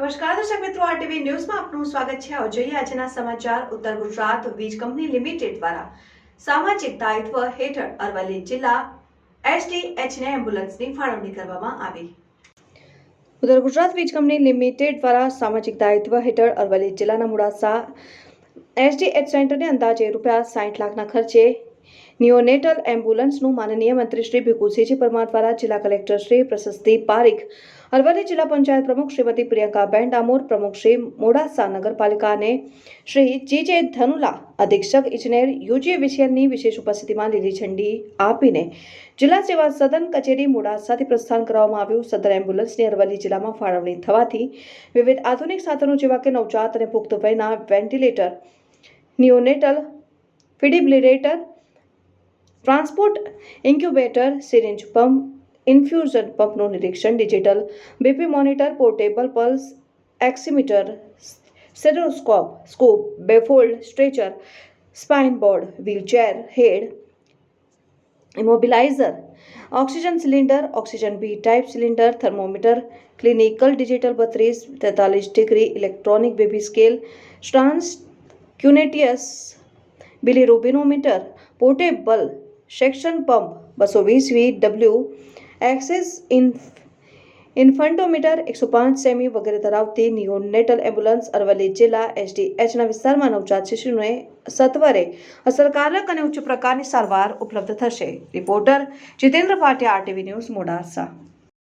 નમસ્કાર, દર્શક મિત્રો, આ ટીવી ન્યૂઝમાં આપનું સ્વાગત છે. આવો જોઈએ આજના સમાચાર. ઉત્તર ગુજરાત વીજ કંપની લિમિટેડ દ્વારા સામાજિક દાયિત્વ હેઠળ અરવલ્લી જિલ્લા એસડીએચને એમ્બ્યુલન્સની ફાળવણી કરવામાં આવી. ઉત્તર ગુજરાત વીજ કંપની લિમિટેડ દ્વારા સામાજિક દાયિત્વ હેઠળ અરવલ્લી જિલ્લાના મોડાસા એસડીએચ સેન્ટરને અંદાજે રૂપિયા સાઠ લાખના ખર્ચે નિયોનેટલ એમ્બ્યુલન્સનું માનનીય મંત્રી શ્રી ભીખુસિંહજી પરમાર દ્વારા જિલ્લા કલેક્ટર શ્રી પ્રશસ્તિ પારીખ અરવલ્લી જિલ્લા પંચાયત પ્રમુખ શ્રીમતી પ્રિયંકાબેન ડામોર પ્રમુખ શ્રી મોડાસા નગરપાલિકાને શ્રી જી જે ધનુલા, અધિક્ષક, ઇજનેર યુજી વિછિયનની વિશેષ ઉપસ્થિતિમાં લીલી ઝંડી આપીને જિલ્લા સેવા સદન કચેરી મોડાસાથી પ્રસ્થાન કરવામાં આવ્યું. સદર એમ્બ્યુલન્સની અરવલ્લી જિલ્લામાં ફાળવણી થવાથી વિવિધ આધુનિક સાધનો જેવા કે નવજાત અને પુખ્ત વયના ventilator, neonatal defibrillator transport incubator, syringe pump infusion પંપનું નિરીક્ષણ digital BP monitor, portable pulse, oximeter stethoscope scope, bifold, stretcher, spine board, wheelchair, head, immobiliser, oxygen cylinder, oxygen B type cylinder, thermometer, clinical digital બત્રીસ, તેતાલીસ degree, electronic baby scale, transcutaneous, bilirubinometer, portable, suction pump, બસો વીસ V W axis in, infantometer એકસો પાંચ semi વગેરે ધરાવતી neonatal ambulance Aravalli જિલ્લા એસડીએચના વિસ્તારમાં નવજાત શિશુને સત્વરે અસરકારક અને ઉચ્ચ પ્રકારની સારવાર ઉપલબ્ધ થશે. Reporter Jitendra Bhatia, RTV news, Modasa.